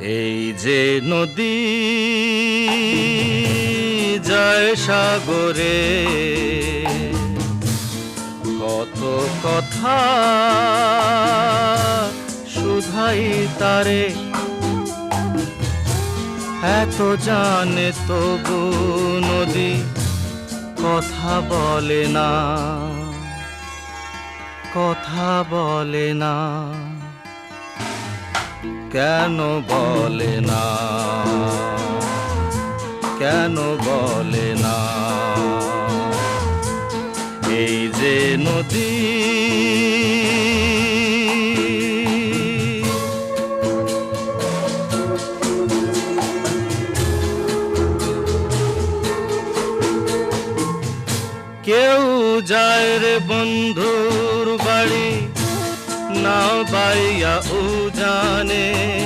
এই যে নদী যায় সাগরে, কত কথা শুধাই তারে। এত জানে তবু নদী কথা বলে না, কথা বলে না। কেন বলে না? কেন বলে না? এই যে নদী কেউ যায় রে বন্ধুর বাড়ি? বাইয়া উজানে জানে।